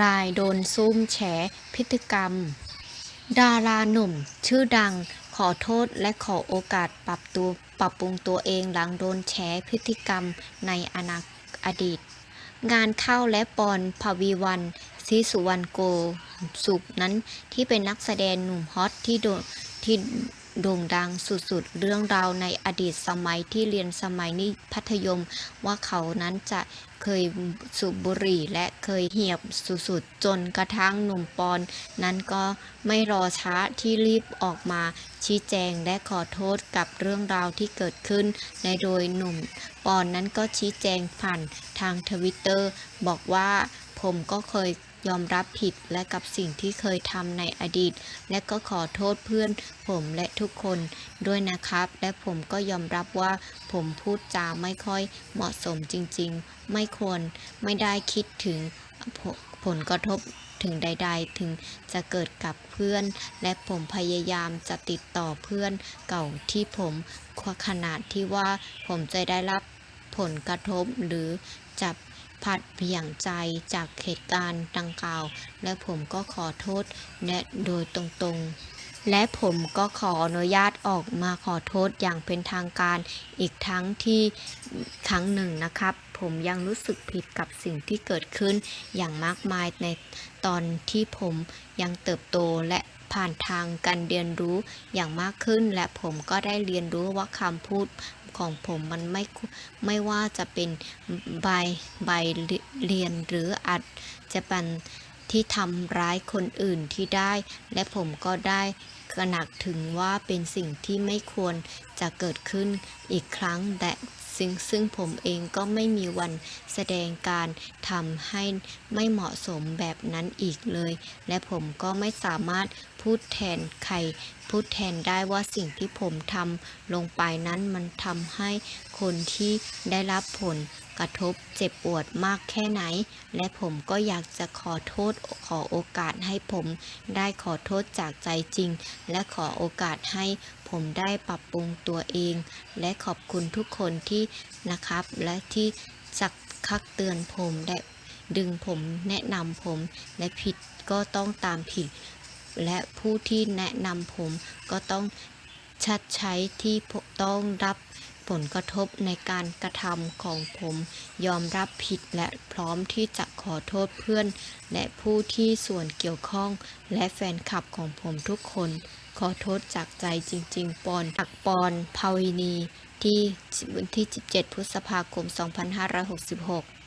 รายโดนซุ่มแฉพฤติกรรม ดาราหนุ่ม ชื่อดังขอโทษและขอโอกาสปรับตัวปรับปรุงตัวเองหลังโดนแฉพฤติกรรมในอนาคตอดีต งานเข้าและปอนภวีวันศรีสุวรรณโกสุขนั้นที่เป็นนักแสดงหนุ่มฮอตที่โดที่ โด่งดังสุดๆ เรื่องราวในอดีตสมัยที่เรียนสมัยนิพัทยม ว่าเขานั้นจะเคยสูบบุหรี่และเคยเหียบสุดๆ จนกระทั่งหนุ่มปอน นั้นก็ไม่รอช้าที่รีบออกมา ชี้แจงและขอโทษกับเรื่องราวที่เกิดขึ้น ในโดยหนุ่มปอนนั้นก็ชี้แจงผ่านทางทวิตเตอร์บอกว่าผมก็เคย ยอมรับผิดและกับสิ่งที่เคยทำในอดีต และก็ขอโทษเพื่อนผมและทุกคนด้วยนะครับ และผมก็ยอมรับว่าผมพูดจาไม่ค่อยเหมาะสมจริงๆ ไม่ควรไม่ได้คิดถึงผลกระทบถึงใด ๆ ถึงจะเกิดกับเพื่อน และผมพยายามจะติดต่อเพื่อนเก่าที่ผมขนาดที่ว่าผมจะได้รับผลกระทบหรือจะ ผัดเบี่ยงใจจากเหตุการณ์ดังกล่าว และผมก็ขอโทษและโดยตรงๆ และผมก็ขออนุญาตออกมาขอโทษอย่างเป็นทางการอีกทั้งที่ครั้งหนึ่งนะครับ ผมยังรู้สึกผิดกับสิ่งที่เกิดขึ้นอย่างมากมายในตอนที่ผมยังเติบโตและผ่านทางการเรียนรู้อย่างมากขึ้น และผมก็ได้เรียนรู้ว่าคำพูด ของผมมันไม่ไม่ว่าจะเป็นใบใบเรียนหรืออาจจะเป็นที่ทำร้ายคนอื่นที่ได้ และผมก็ได้กระหนักถึงว่าเป็นสิ่งที่ไม่ควรจะเกิดขึ้นอีกครั้งแต่ซึ่งซึ่งผมเองก็ไม่มีวันแสดงการทำให้ไม่เหมาะสมแบบนั้นอีกเลย และผมก็ไม่สามารถพูดแทนใคร พูดแทนได้ว่าสิ่งที่ผมทำลงไปนั้นมันทำให้คนที่ได้รับผลกระทบเจ็บปวดมากแค่ไหน และผมก็อยากจะขอโทษขอโอกาสให้ผมได้ขอโทษจากใจจริง และขอโอกาสให้ผมได้ปรับปรุงตัวเอง และขอบคุณทุกคนที่นะครับ และที่สักคักเตือนผมและดึงผมแนะนำผมและผิดก็ต้องตามผิด และผู้ที่แนะนำผมก็ต้องชัดใช้ที่ต้องรับผลกระทบในการกระทำของผมยอมรับผิดและพร้อมที่จะขอโทษเพื่อน และผู้ที่ส่วนเกี่ยวข้อง และแฟนคลับของผมทุกคน ขอโทษจากใจจริง ๆ ปอนอักปอนภาวินีที่วันที่ 17 พฤษภาคม 2566